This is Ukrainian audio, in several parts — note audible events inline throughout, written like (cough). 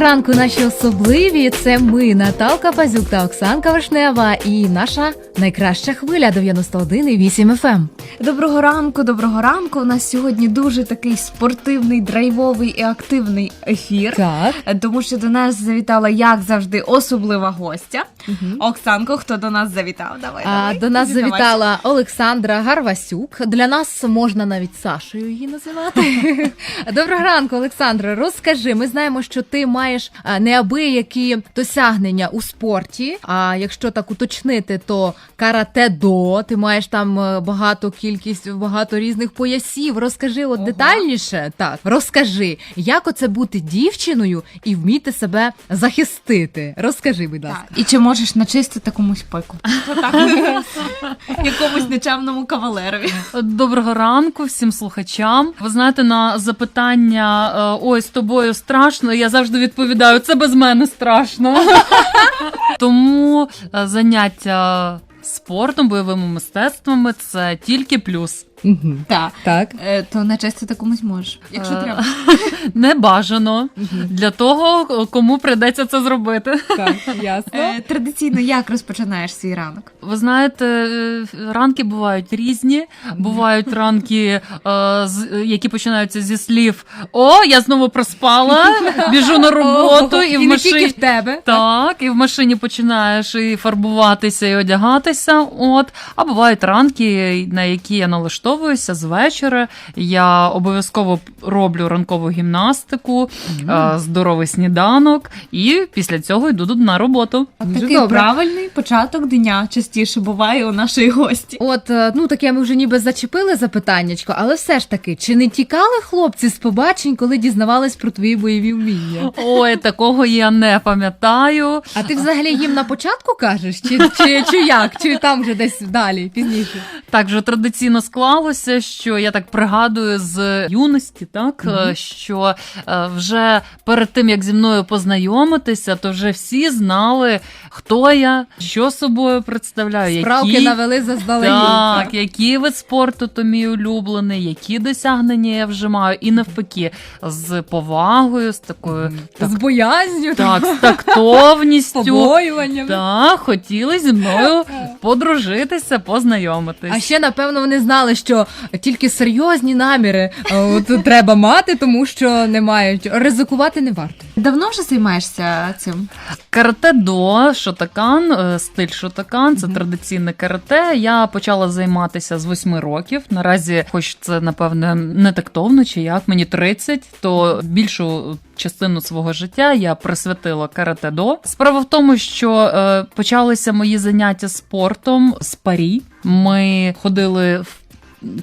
Ранку, наші особливі. Це ми, Наталка Пазюк та Оксанка Вишнева, і наша найкраща хвиля 91,8 FM. Доброго ранку, доброго ранку. У нас сьогодні дуже такий спортивний, драйвовий і активний ефір. Так. Тому що до нас завітала, як завжди, особлива гостя. Оксанко, хто до нас завітав? Давай, А давай. до нас зізнавайся. завітала Олександра Гарвасюк. Для нас можна навіть Сашею її називати. (laughs) Доброго ранку, Олександра. Розкажи, ми знаємо, що ти маєш неабиякі досягнення у спорті. А якщо так уточнити, то карате-до, ти маєш там е, багато кількість, багато різних поясів. Розкажи от Ого. детальніше. Так, розкажи, як оце бути дівчиною і вміти себе захистити. Розкажи, будь ласка. Так. І чи можеш начистити комусь пику? (laughs) Якомусь нечемному кавалерові. Доброго ранку всім слухачам. Ви знаєте, на запитання е, ой, з тобою страшно. Я завжди відповідаю, це без мене страшно. (laughs) Тому е, заняття спортом, бойовими мистецтвами це тільки плюс. Так. Так. Е, То начистити комусь можеш, якщо Е, треба. (laughs) Не бажано для того, кому прийдеться це зробити. Так, (laughs) ясно. Е, Традиційно як розпочинаєш свій ранок? Ви знаєте, е, ранки бувають різні. Бувають ранки, е, з- які починаються зі слів: О, я знову проспала, (laughs) біжу на роботу і в не тільки машині. в тебе. Так, і в машині починаєш і фарбуватися, і одягатися. От. А бувають ранки, на які я налаштовуюся з вечора. Я обов'язково роблю ранкову гімнастику, е, здоровий сніданок, і після цього йду на роботу. Дуже Такий добре. правильний початок дня частіше буває у нашої гості. От, е, ну таке ми вже ніби зачепили запитаннячко, але все ж таки, чи не тікали хлопці з побачень, коли дізнавались про твої бойові вміння? Ой, такого я не пам'ятаю. А ти взагалі їм на початку кажеш? Чи, чи, чи як? Чи там вже десь далі, пізніше? Так вже традиційно склалося, що я так пригадую з юності, так е, що е, вже перед тим як зі мною познайомитися, то вже всі знали, хто я, що собою представляю, Справки які... навели заздалегідь. Так, який вид спорту то мій улюблений, які досягнення я вже маю, і навпаки, з повагою, з такою так, З боязню, так, з тактовністю. побоюванням. Так, хотіли зі мною (laughs) подружитися, познайомитись. А ще напевно вони знали, що тільки серйозні наміри е, от, треба мати, тому що не мають ризикувати не варто. Давно вже займаєшся цим? Карате до шотакан, е, стиль шотакан, це Мгм. традиційне карате. Я почала займатися з восьми років. Наразі, хоч це напевне не тактовно, чи як мені 30, то більшу частину свого життя я присвятила карате до. Справа в тому, що е, почалися мої заняття спортом з парі. Ми ходили в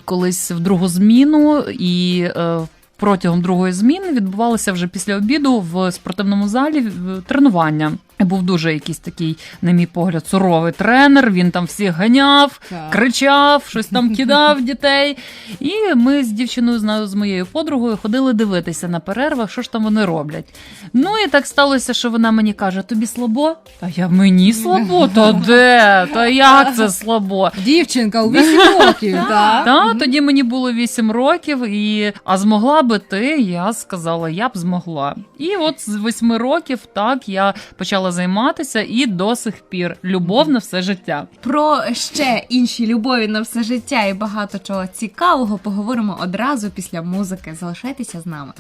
колись в другу зміну і. е, Протягом другої зміни відбувалося вже після обіду в спортивному залі тренування. Був дуже якийсь такий, на мій погляд, суровий тренер. Він там всіх ганяв, Так. кричав, щось там (laughs) кидав дітей. І ми з дівчиною, знаю, з моєю подругою ходили дивитися на перервах, що ж там вони роблять. Ну і так сталося, що вона мені каже: тобі слабо? Та я мені слабо? Та (laughs) де? Та як це слабо? Дівчинка у (laughs) 8 років, так? Та тоді мені було 8 років, і а змогла би ти? Я сказала, я б змогла. І от з 8 років так я почала займатися і до сих пір любов на все життя. Про ще інші любові на все життя і багато чого цікавого поговоримо одразу після музики. Залишайтеся з нами.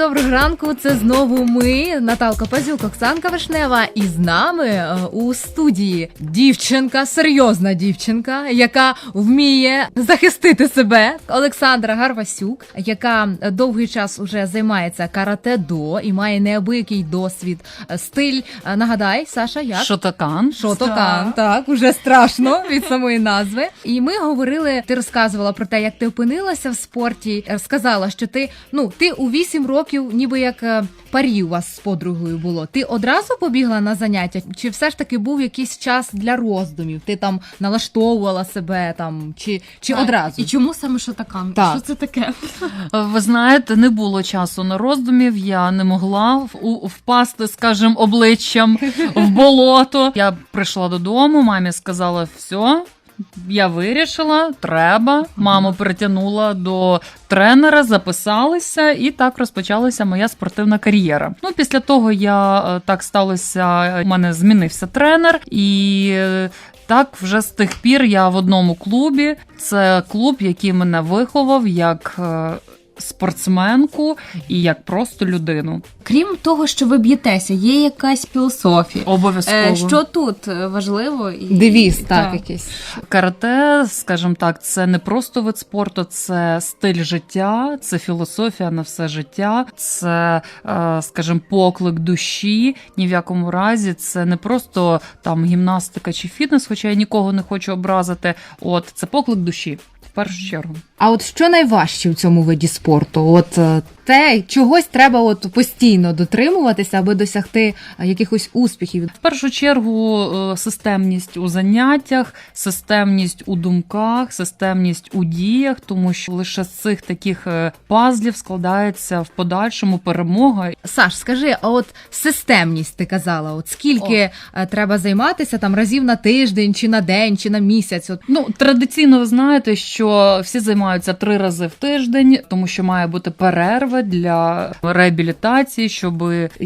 Доброго ранку. Це знову ми, Наталка Пазюк, Оксанка Вишнева, і з нами е, у студії дівчинка, серйозна дівчинка, яка вміє захистити себе. Олександра Гарвасюк, яка довгий час уже займається карате-до і має неабиякий досвід, е, стиль. Е, Нагадай, Саша, як? Шотакан. Шотокан, так, уже страшно від самої назви. І ми говорили, ти розказувала про те, як ти опинилася в спорті. Сказала, що ти ну ти у 8 років, ніби як е, парі у вас з подругою було. Ти одразу побігла на заняття, чи все ж таки був якийсь час для роздумів? Ти там налаштовувала себе там, чи, чи Так. одразу? І чому саме шотакан? Так. Що це таке? Ви знаєте, не було часу на роздумів. Я не могла впасти, скажімо, обличчям в болото. Я прийшла додому, мамі сказала, все. Я вирішила, треба. Маму притягнула до тренера, записалися, і так розпочалася моя спортивна кар'єра. Ну, після того я е, так сталося, у мене змінився тренер, і е, так вже з тих пір я в одному клубі. Це клуб, який мене виховав як е, спортсменку і як просто людину. Крім того, що ви б'єтеся, є якась філософія. Обов'язково. Е, що тут е, важливо і Девіз, так, якийсь. Карате, скажімо так, це не просто вид спорту, це стиль життя, це філософія на все життя, це, е, скажімо, поклик душі. Ні в якому разі це не просто там гімнастика чи фітнес, хоча я нікого не хочу образити. От це поклик душі. В першу чергу. А от що найважче в цьому виді спорту? От е, те, чогось треба от постійно дотримуватися, аби досягти е, якихось успіхів. В першу чергу е, системність у заняттях, системність у думках, системність у діях, тому що лише з цих таких пазлів складається в подальшому перемога. Саш, скажи, а от системність ти казала, от скільки е, треба займатися там разів на тиждень, чи на день, чи на місяць? От Ну, традиційно ви знаєте, що всі займаються три рази в тиждень, тому що має бути перерва для реабілітації, щоб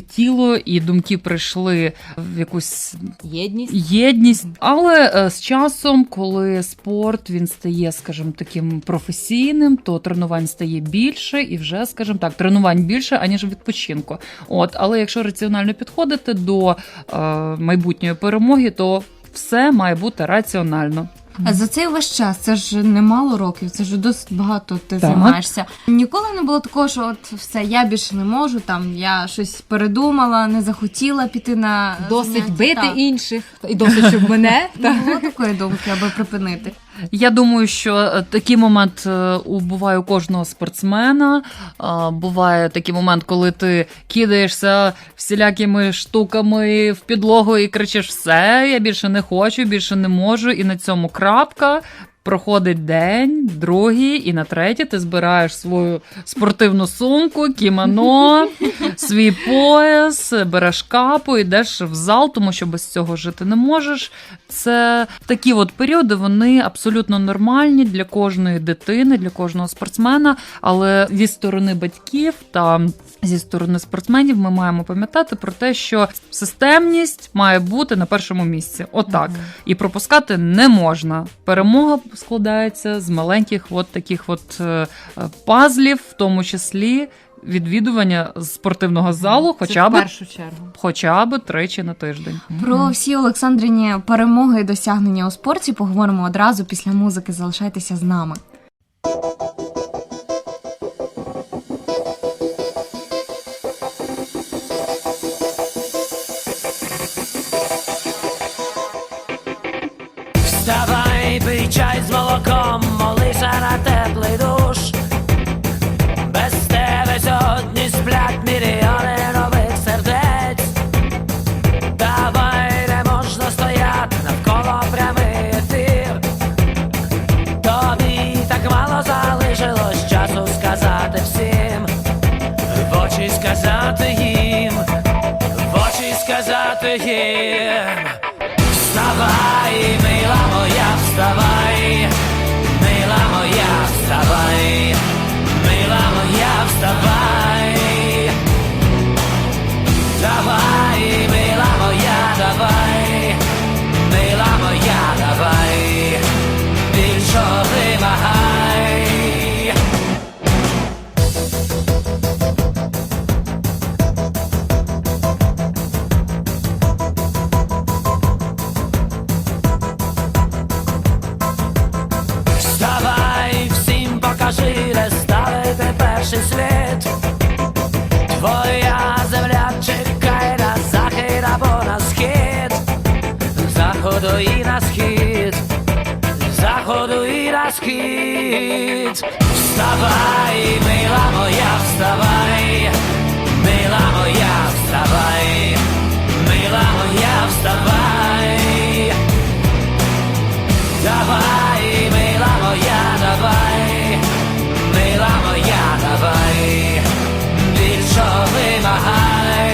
тіло і думки прийшли в якусь єдність. єдність. Але е, з часом, коли спорт він стає, скажімо, таким професійним, то тренувань стає більше, і вже, скажімо так, тренувань більше, аніж відпочинку. От, але якщо раціонально підходити до е, майбутньої перемоги, то все має бути раціонально. А за цей весь час це ж немало років, це ж досить багато ти Так. займаєшся. Ніколи не було такого, що от все, я більше не можу, там я щось передумала, не захотіла піти на Досить заняття. бити Так. інших, і досить, щоб мене. (laughs) Не було такої думки, аби припинити. Я думаю, що е, такий момент е, буває у кожного спортсмена. Буває такий момент, коли ти кидаєшся всілякими штуками в підлогу і кричиш: все, я більше не хочу, більше не можу, і на цьому крапка. Проходить день, другий, і на третій ти збираєш свою спортивну сумку, кімоно, (laughs) свій пояс, береш капу, йдеш в зал, тому що без цього жити не можеш. Це такі от періоди, вони абсолютно нормальні для кожної дитини, для кожного спортсмена. Але зі сторони батьків та зі сторони спортсменів ми маємо пам'ятати про те, що системність має бути на першому місці. Отак. І пропускати не можна. Перемога складається з маленьких от таких от е, е, пазлів, в тому числі. Відвідування спортивного залу, хоча в б першу чергу. хоча б тричі на тиждень. Про всі Олександріні перемоги і досягнення у спорті поговоримо одразу після музики. Залишайтеся з нами. Очі сказати їм, в очі сказати їм. Вставай, мила моя, вставай, мила моя, вставай, мила моя, вставай. Давай, мила моя, давай, схід. Вставай, мила моя, вставай, мила моя, вставай, мила моя, вставай. Давай, мила моя, давай, мила моя, давай, більше вимагай.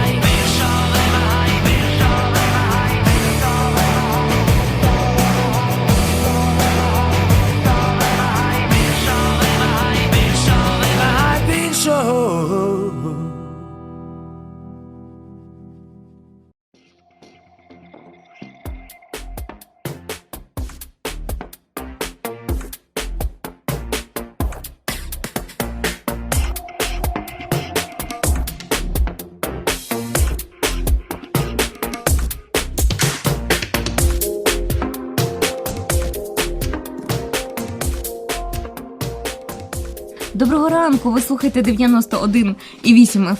Доброго ранку, ви слухаєте 91,8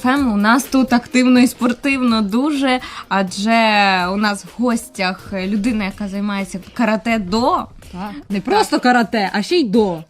FM. У нас тут активно і спортивно дуже, адже у нас в гостях людина, яка займається карате до, Не просто карате, а ще й до.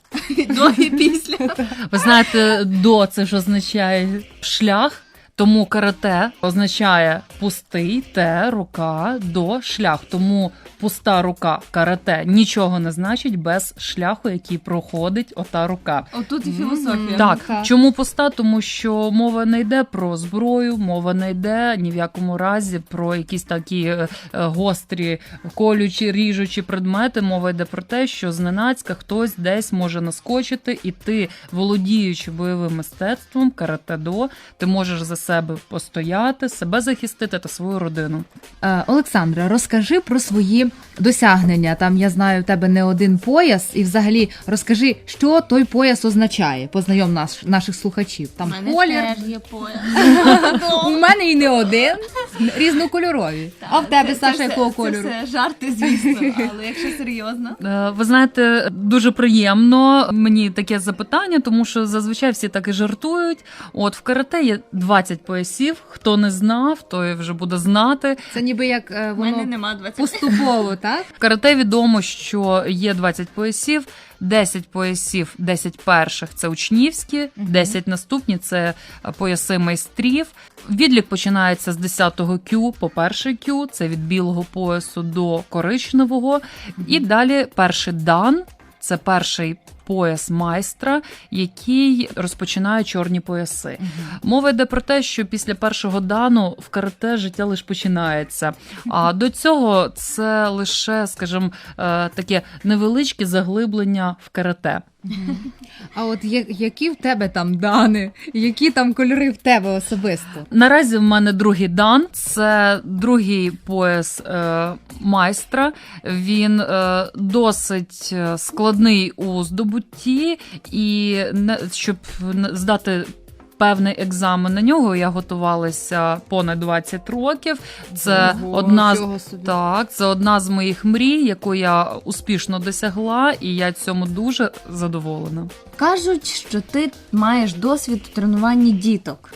до і після. (laughs) Ви знаєте, до це ж означає шлях. Тому карате означає пустий те, рука до шлях. Тому пуста рука карате нічого не значить без шляху, який проходить ота рука. Отут і філософія. Так, чому пуста? Тому що мова не йде про зброю, мова не йде ні в якому разі про якісь такі е, е, гострі, колючі, ріжучі предмети. Мова йде про те, що зненацька хтось десь може наскочити, і ти, володіючи бойовим мистецтвом, карате-до, ти можеш за себе постояти, себе захистити та свою родину. Е, Олександра, розкажи про свої досягнення. Там я знаю, у тебе не один пояс, і взагалі розкажи, що той пояс означає. Познайом наш, наших слухачів. Там колір. є пояс. (laughs) У мене і не один, різнокольорові. а в тебе, Саша, якого кольору? Це все жарти, звісно, але якщо серйозно. (laughs) Е, Ви знаєте, дуже приємно мені таке запитання, тому що зазвичай всі так і жартують. От в карате є 20 поясів. Хто не знав, той вже буде знати. Це ніби як е, У мене воно нема 20. поступово, так? В карате відомо, що є 20 поясів. 10 поясів, 10 перших це учнівські, 10 наступні це пояси майстрів. Відлік починається з 10-го кю по перший кю, це від білого поясу до коричневого. І далі перший дан. Це перший пояс майстра, який розпочинає чорні пояси. Мова йде про те, що після першого дану в карате життя лише починається. А (laughs) до цього це лише, скажімо, е, таке невеличке заглиблення в карате. А от які в тебе там дани, які там кольори в тебе особисто? Наразі в мене другий дан. Це другий пояс е, майстра. Він е, досить е, складний у здобутті, і не, щоб не- здати. Певний екзамен на нього я готувалася понад 20 років. Це Ого, одна з так, це одна з моїх мрій, яку я успішно досягла, і я цьому дуже задоволена. Кажуть, що ти маєш досвід у тренуванні діток.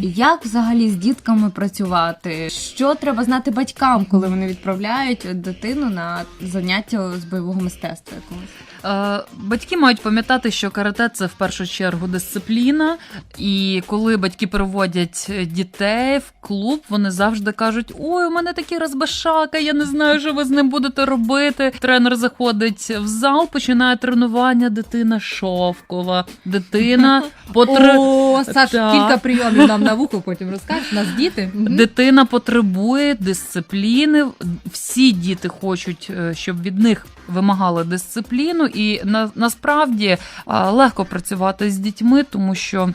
Як взагалі з дітками працювати? Що треба знати батькам, коли вони відправляють дитину на заняття з бойового мистецтва якогось? Е, Батьки мають пам'ятати, що карате це в першу чергу дисципліна, і коли батьки приводять дітей в клуб, вони завжди кажуть: Ой, у мене такий розбашака, я не знаю, що ви з ним будете робити. Тренер заходить в зал, починає тренування. Дитина шовкова, дитина потр... О, Саш, Так. кілька прийомів нам на (laughs) вухо потім розкажеш. У Нас діти. Дитина потребує дисципліни. Всі діти хочуть, е, щоб від них вимагали дисципліну, і на, насправді легко працювати з дітьми, тому що.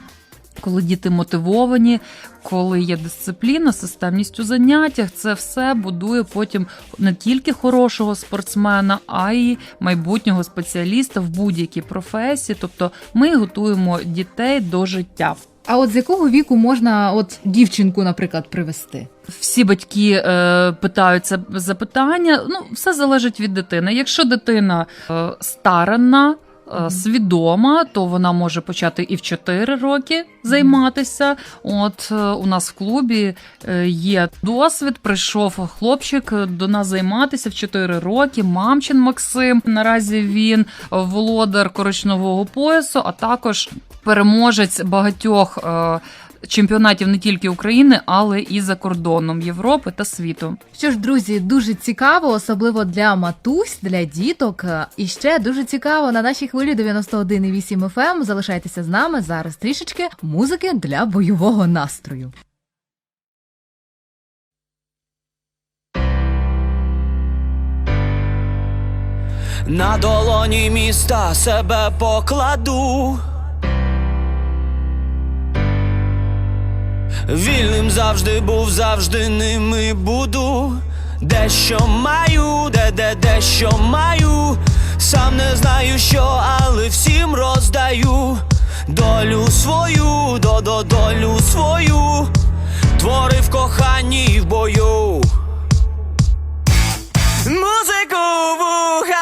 Коли діти мотивовані, коли є дисципліна, системність у заняттях, це все будує потім не тільки хорошого спортсмена, а й майбутнього спеціаліста в будь-якій професії. Тобто ми готуємо дітей до життя. А от з якого віку можна от дівчинку, наприклад, привести? Всі батьки е, питаються запитання. Ну, все залежить від дитини. Якщо дитина е, старанна, е, свідома, то вона може почати і в 4 роки займатися. От е, у нас в клубі е, є досвід. Прийшов хлопчик до нас займатися в 4 роки. Мамчин Максим. Наразі він володар коричневого поясу, а також переможець багатьох. Чемпіонатів не тільки України, але і за кордоном Європи та світу. Що ж, друзі, дуже цікаво, особливо для матусь, для діток. І ще дуже цікаво на нашій хвилі 91,8 FM. ем. Залишайтеся з нами зараз трішечки музики для бойового настрою. На долоні міста себе покладу. Вільним завжди був, завжди ним і буду. Дещо маю, де де дещо маю. Сам не знаю що, але всім роздаю. Долю свою, до до долю свою. Творив в коханні і в бою. Музику вуха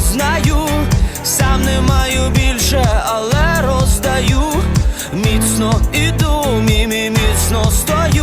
знаю. Сам не маю більше, але роздаю. Міцно іду, мімі міцно стою,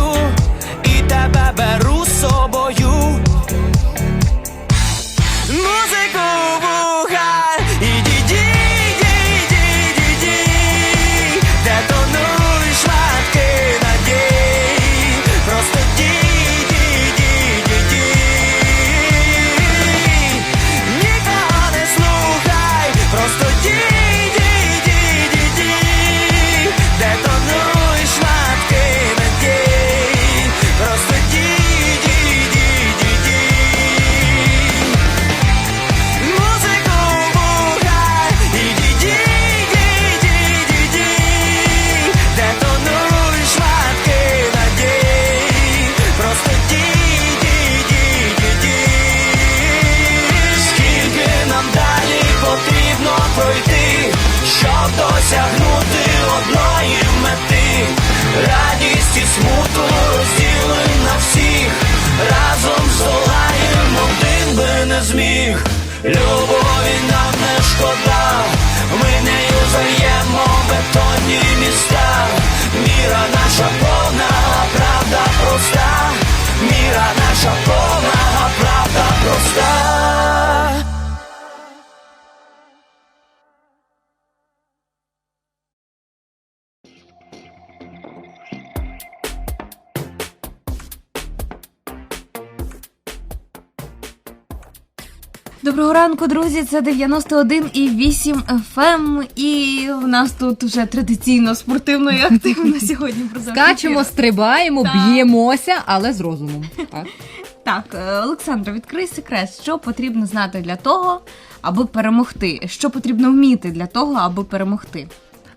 Доброго ранку, друзі. Це 91 і 8 FM. І в нас тут вже традиційно спортивно і (laughs) активно сьогодні Про Скачемо, стрибаємо, Так. б'ємося, але з розумом. Так. (laughs) Так, Олександра, відкрий секрет, що потрібно знати для того, аби перемогти. Що потрібно вміти для того, аби перемогти.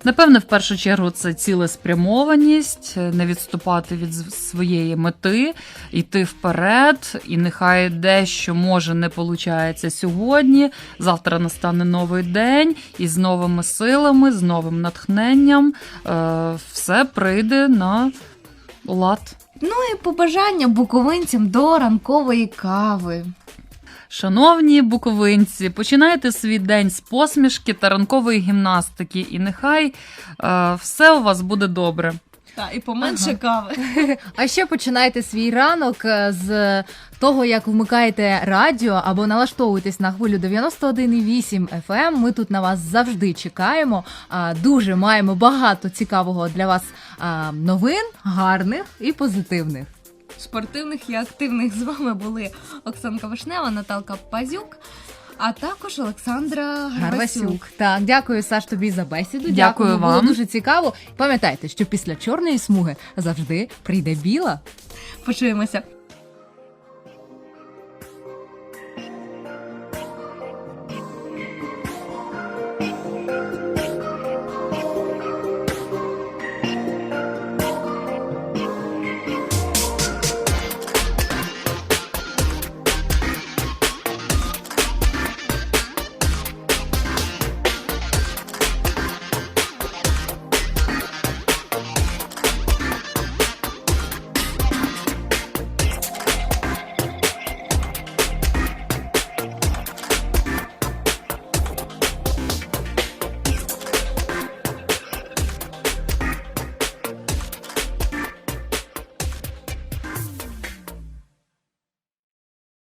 Напевне, в першу чергу це цілеспрямованість, не відступати від своєї мети, йти вперед, і нехай дещо може не получається сьогодні. Завтра настане новий день, і з новими силами, з новим натхненням е, все прийде на лад. Ну і побажання буковинцям до ранкової кави. Шановні буковинці, починайте свій день з посмішки та ранкової гімнастики, і нехай е, все у вас буде добре. Так, і поменше кави. (laughs) А ще починайте свій ранок е, з того, як вмикаєте радіо або налаштовуєтесь на хвилю 91,8 FM. Ми тут на вас завжди чекаємо. А, Дуже маємо багато цікавого для вас новин, гарних і позитивних. Спортивних і активних з вами були Оксанка Вишнева, Наталка Пазюк, а також Олександра Гарвасюк. Так, дякую, Саш, тобі за бесіду. Дякую дякую вам. дуже цікаво. Пам'ятайте, що після чорної смуги завжди прийде біла. Почуємося.